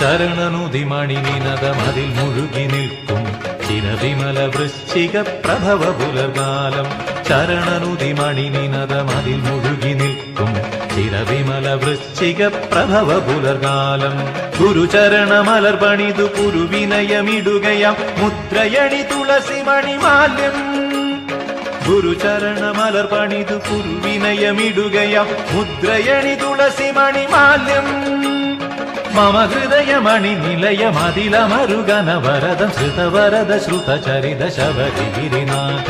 ചരണനുതി മണിനിനദം അതിൽ മുഴുകി നിൽക്കും ചിരവിമല വൃശ്ചിക പ്രഭവ പുലർകാലം. ശരണനുതിമണി മുഴുകി നിൽക്കും ചിരവിമല വൃശ്ചിക പ്രഭവ പുലർകാലം. ഗുരുചരണമലർപണിതു കുരുവിനയമിടുകയാം മുദ്രയണി തുളസി മണിമാല്യം. ഗുരുചരണമലർ കുരുവിനയമിടുകയാം മുദ്രയണി തുളസി മണിമാല്യം. മമ ഹൃദയമണി നിലയമതിലമരുഗന വരദം ശ്രുതവരദ ശ്രുത ചരിത ശബരിഗിരിനാഥ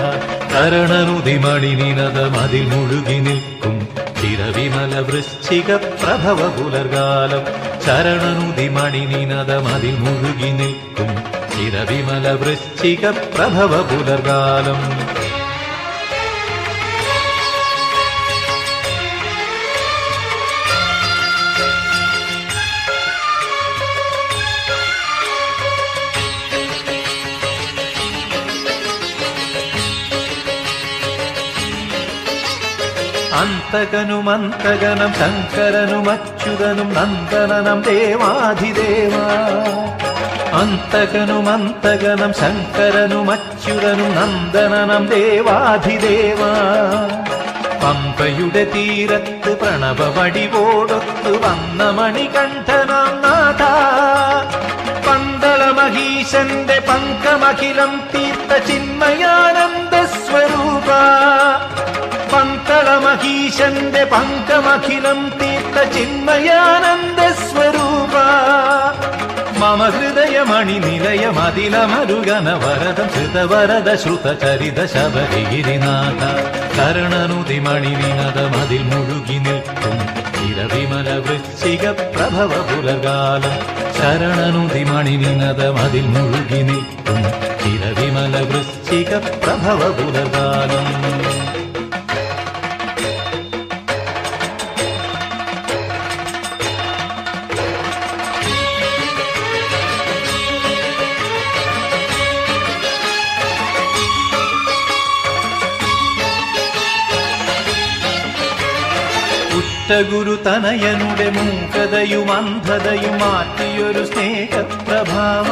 കരണനുതി മണി നിനദമതിൽ മുഴുകി നിൽക്കും ചിരവിമല വൃശ്ചിക പ്രഭവ പുലർകാലം ചരണനുതി മണി നിനദമതിൽ മുഴുകി നിൽക്കും ചിരവിമല വൃശ്ചിക പ്രഭവ പുലർകാലം അന്തകനും അന്തകനം ശങ്കരനും അച്യുതനും നന്ദനനം ദേവാധിദേവ. അന്തകനും അന്തകനം ശങ്കരനും അച്യുതനും നന്ദനനം ദേവാധിദേവ. പമ്പയുടെ തീരത്ത് പ്രണവ വടിവോടൊത്ത് വന്ന മണികണ്ഠനാം നാഥ. പന്തള മഹീശന്റെ പങ്കമഖിലം തീർത്ത ചിന്മയാനന്ദ സ്വരൂപ. മഹീശന്റെ പങ്കമഖിലം തീർത്ത ചിന്മയാനന്ദ സ്വരൂപ. മമ ഹൃദയമണി നിലയമതിലമരുഗന വരദം ശ്രുതവരദ ശ്രുത ചരിത ശബരിഗിരിനാഥ. കരണനുതി മണി വിനദമതിൽ മുഴുകി നിൽക്കും. ചിരവിമല വൃശ്ചിക പ്രഭവ പുലകാലം ശരണനുതി മണി വിനദമതിൽ മുഴുകി നിൽക്കും. ചിരവിമല വൃശ്ചിക പ്രഭവ പുലകാലം ഉറ്റഗുരു തനയനുടെ മൂകതയും അന്ധതയും മാറ്റിയൊരു സ്നേഹപ്രഭാവ.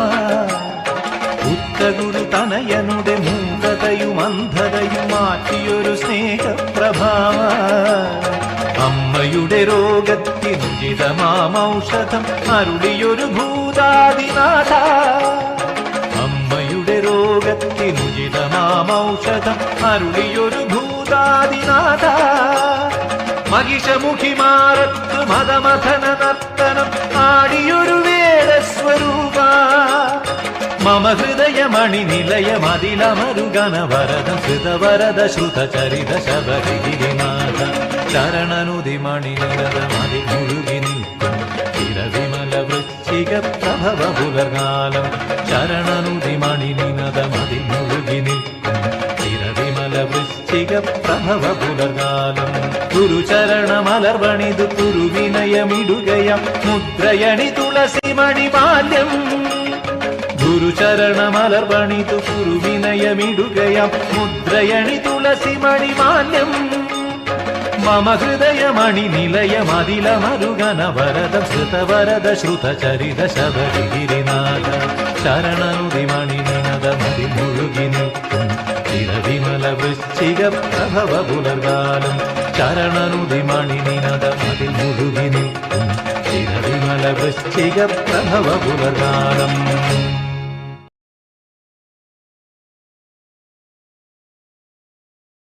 ഉത്തഗുരു തനയനുടെ മൂകതയും അന്ധതയും മാറ്റിയൊരു സ്നേഹപ്രഭാവ. അമ്മയുടെ രോഗത്തിനുചിതമാമൗഷധം അരുളിയൊരു ഭൂതാദിനാഥ. അമ്മയുടെ രോഗത്തിനുചിതമാമൗഷധം അരുളിയൊരു ഭൂതാദിനാഥ. മഹിഷമുഖിമാറത്ത് മതമഥന നർത്തനം ആടിയൊരു വേദസ്വരൂപ മമ ഹൃദയമണി നിലയമതിലമരുഗന വരദ ശ്രുതവരദ ശ്രുത ചരിത ശബരിഗിരിനാഥ. ചരണനുതി മണി നിലതമതി മുഴുകി നിൽക്കും. ചിരവിമല വൃശ്ചിക പ്രഭവ പുലർകാലം ചരണനുതി മണി നിനതമതി മുഴുകി നിൽക്കും. ചിരവിമല വൃശ്ചിക പ്രഭവ പുലർകാലം ഗുരുചരണമലർവണിതു കുരുവിനയമിടുകയം. മുദ്രയണി തുളസി മണിമാല്യം ഗുരുചരണമലർവണിതു കുരുവിനയമിടുകയം. മുദ്രയണി തുളസി മണിമാല്യം മമ ഹൃദയമണി നിലയമതിലമരുഗന വരദ ശ്രുതവരദ ശ്രുത ചരിത ശബരിഗിരിനാഥ ശരണനുതിമണി നിൽക്കും. ചിരവിമല വൃശ്ചിക പ്രഭവ പുലർകാലം ചരണനുതി മണി മതിൽ മുഴുകി നിൽക്കും ചിരവിമല വൃശ്ചിക പ്രഭവ പുലർകാലം